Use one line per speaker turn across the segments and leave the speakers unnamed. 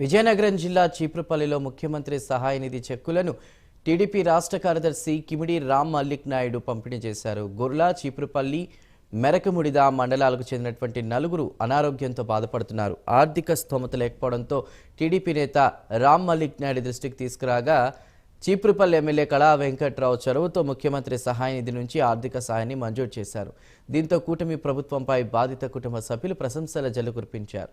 విజయనగరం జిల్లా చీపురుపల్లిలో ముఖ్యమంత్రి సహాయ నిధి చెక్కులను టీడీపీ రాష్ట్ర కార్యదర్శి కిమిడి రామ్ మల్లిక్ నాయుడు పంపిణీ చేశారు. గుర్లా చీపురుపల్లి మెరకముడిద మండలాలకు చెందినటువంటి నలుగురు అనారోగ్యంతో బాధపడుతున్నారు. ఆర్థిక స్థోమత లేకపోవడంతో టీడీపీ నేత రామ్ మల్లిక్ నాయుడు దృష్టికి తీసుకురాగా చీపురుపల్లి ఎమ్మెల్యే కళా వెంకట్రావు చొరవతో ముఖ్యమంత్రి సహాయ నిధి నుంచి ఆర్థిక సహాయాన్ని మంజూరు చేశారు. దీంతో కూటమి ప్రభుత్వంపై బాధిత కుటుంబ సభ్యులు ప్రశంసల జలు కురిపించారు.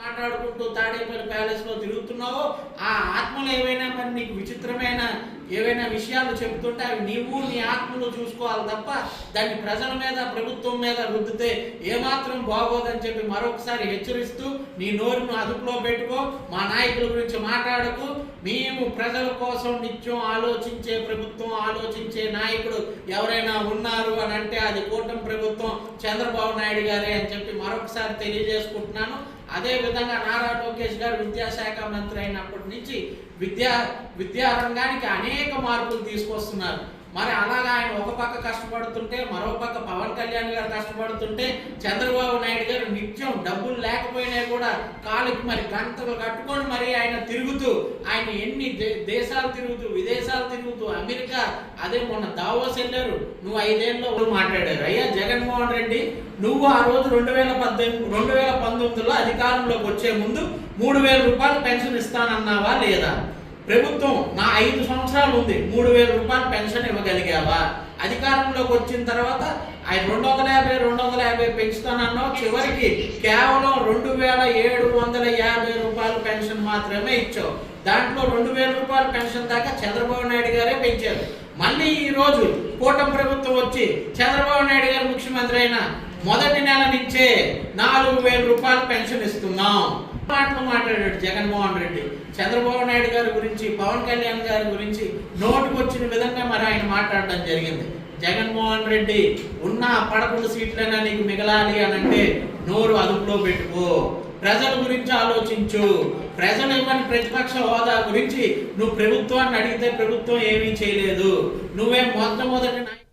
మాట్లాడుకుంటూ తాడేపల్లి ప్యాలెస్లో తిరుగుతున్నావో ఆ ఆత్మలు ఏవైనా మరి నీకు విచిత్రమైన ఏవైనా విషయాలు చెబుతుంటే అవి నీవు నీ ఆత్మలు చూసుకోవాలి తప్ప దాన్ని ప్రజల మీద ప్రభుత్వం మీద రుద్దితే ఏమాత్రం బాగోదని చెప్పి మరొకసారి హెచ్చరిస్తూ నీ నోరును అదుపులో పెట్టుకో మా నాయకుల గురించి మాట్లాడకు. మేము ప్రజల కోసం నిత్యం ఆలోచించే ప్రభుత్వం ఆలోచించే నాయకుడు ఎవరైనా ఉన్నారు అని అంటే అది కూటమి ప్రభుత్వం చంద్రబాబు నాయుడు గారే అని చెప్పి మరొకసారి తెలియజేసుకుంటున్నాను. అదే విధంగా నారా లోకేష్ గారు విద్యాశాఖ మంత్రి అయినప్పటి నుంచి విద్యా విద్యారంగానికి అనేక మార్పులు తీసుకొస్తున్నారు. మరి అలాగా ఆయన ఒక పక్క కష్టపడుతుంటే మరో పక్క పవన్ కళ్యాణ్ గారు కష్టపడుతుంటే చంద్రబాబు నాయుడు గారు నిత్యం డబ్బులు లేకపోయినా కూడా కాలుకి మరి గంటలు కట్టుకొని మరి ఆయన తిరుగుతూ ఆయన ఎన్ని దే- దేశాలు తిరుగుతూ విదేశాలు తిరుగుతూ అమెరికా అదే మొన్న దావోస్ వెళ్ళారు. నువ్వు ఐదేళ్ళలో మాట్లాడారు? అయ్యా జగన్మోహన్ రెడ్డి నువ్వు ఆ రోజు రెండు వేల పద్దెనిమిది రెండు వేల పంతొమ్మిదిలో అధికారంలోకి వచ్చే ముందు మూడు వేల రూపాయలు పెన్షన్ ఇస్తానన్నావా లేదా? ప్రభుత్వం నా ఐదు సంవత్సరాలు ఉంది. మూడు వేల రూపాయలు పెన్షన్ ఇవ్వగలిగావా? అధికారంలోకి వచ్చిన తర్వాత ఆయన రెండు వందల యాభై రెండు వందల యాభై పెంచుతానన్నావు. చివరికి కేవలం రెండు వేల ఏడు వందల యాభై రూపాయలు పెన్షన్ మాత్రమే ఇచ్చావు. దాంట్లో రెండు వేల రూపాయల పెన్షన్ దాకా చంద్రబాబు నాయుడు గారే పెంచారు. మళ్ళీ ఈరోజు కూటమి ప్రభుత్వం వచ్చి చంద్రబాబు నాయుడు గారు ముఖ్యమంత్రి అయినా మొదటి నెల నుంచే నాలుగు వేల రూపాయలు పెన్షన్ ఇస్తున్నాం. మాటలు మాట్లాడాడు జగన్మోహన్ రెడ్డి. చంద్రబాబు నాయుడు గారి గురించి పవన్ కళ్యాణ్ గారి గురించి నోటుకు వచ్చిన విధంగా మరి ఆయన మాట్లాడడం జరిగింది. జగన్మోహన్ రెడ్డి ఉన్న పదకొండు సీట్లైనా నీకు మిగలాలి అని అంటే నోరు అదుపులో పెట్టుకో. ప్రజల గురించి ఆలోచించు. ప్రజలు ఇవ్వని ప్రతిపక్ష హోదా గురించి నువ్వు ప్రభుత్వాన్ని అడిగితే ప్రభుత్వం ఏమీ చేయలేదు. నువ్వే మొట్టమొదటి